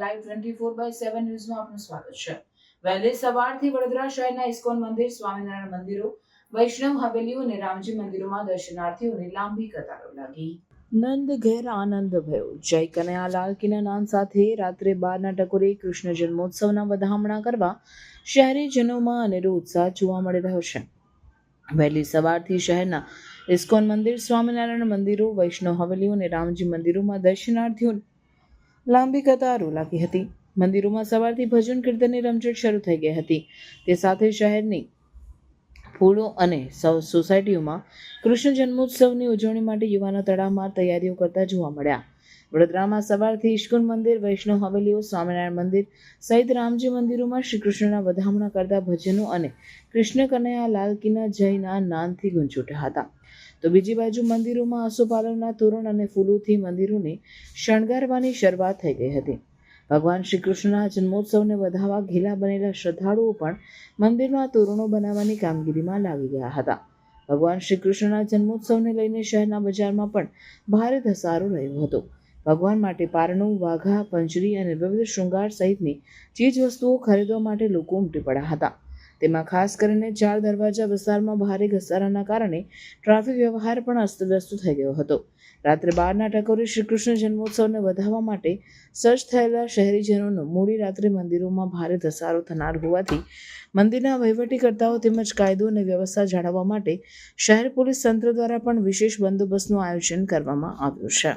Live twenty four by seven ન્યૂઝમાં આપનું સ્વાગત છે. વહેલી સવારથી વડોદરા શહેરના ઇસ્કોન મંદિર, સ્વામિનારાયણ મંદિરો, વૈષ્ણવ હવેલીઓ અને રામજી મંદિરોમાં દર્શનાર્થીઓની લાંબી કતારો લાગી. નંદ ઘેર આનંદ ભયો. જય કનૈયાલાલ કીના નામ સાથે રાત્રે બારના ટકોરે કૃષ્ણ જન્મોત્સવના વધામણા કરવા શહેરીજનોમાં અનેરો ઉત્સાહ જોવા મળી રહ્યો છે. વહેલી સવારથી શહેરના ઇસ્કોન મંદિર, સ્વામિનારાયણ મંદિરો, વૈષ્ણવ હવેલીઓ અને રામજી મંદિરોમાં દર્શનાર્થીઓ લાંબી કતારો લાગી હતી. મંદિરોમાં સવારથી ભજન કીર્તનની રમઝટ શરૂ થઈ ગઈ હતી. તે સાથે શહેરની ફૂલો અને સૌ સોસાયટીઓમાં કૃષ્ણ જન્મોત્સવની ઉજવણી માટે યુવાનો તળાવમાં તૈયારીઓ કરતા જોવા મળ્યા. વડોદરામાં સવારથી ઇશ્કુન મંદિર, વૈષ્ણવ હવેલીઓ, સ્વામિનારાયણ મંદિર સહિત રામજી મંદિરોમાં શ્રી કૃષ્ણના વધામણા કરતા ભજનો અને કૃષ્ણ કનૈયા લાલ કીના જયના નાનથી ગુંજ ઉઠ્યા હતા. તો બીજી બાજુ મંદિરોમાં આસોપાલવના તોરણ અને ફૂલોથી મંદિરોને શણગારવાની શરૂઆત થઈ ગઈ હતી. ભગવાન શ્રી કૃષ્ણના જન્મોત્સવને વધાવવા ઘેલા બનેલા શ્રદ્ધાળુઓ પણ મંદિરમાં તોરણો બનાવવાની કામગીરીમાં લાગી ગયા હતા. ભગવાન શ્રી કૃષ્ણના જન્મોત્સવને લઈને શહેરના બજારમાં પણ ભારે ધસારો રહ્યો હતો. ભગવાન માટે પારણું, વાઘા, પંજરી અને વિવિધ શૃંગાર સહિતની ચીજ વસ્તુઓ ખરીદવા માટે લોકો ઉમટી પડ્યા હતા. તેમાં ખાસ કરીને ચાર દરવાજા વિસ્તારમાં ભારે ઘસારાના કારણે ટ્રાફિક વ્યવહાર પણ અસ્તવ્યસ્ત થઈ ગયો હતો. રાત્રે બારના ટકોરે શ્રી કૃષ્ણ જન્મોત્સવને વધાવવા માટે સજ્જ થયેલા શહેરીજનોનો મોડી રાત્રે મંદિરોમાં ભારે ધસારો થનાર હોવાથી મંદિરના વહીવટીકર્તાઓ તેમજ કાયદો અને વ્યવસ્થા જાળવવા માટે શહેર પોલીસ તંત્ર દ્વારા પણ વિશેષ બંદોબસ્તનું આયોજન કરવામાં આવ્યું છે.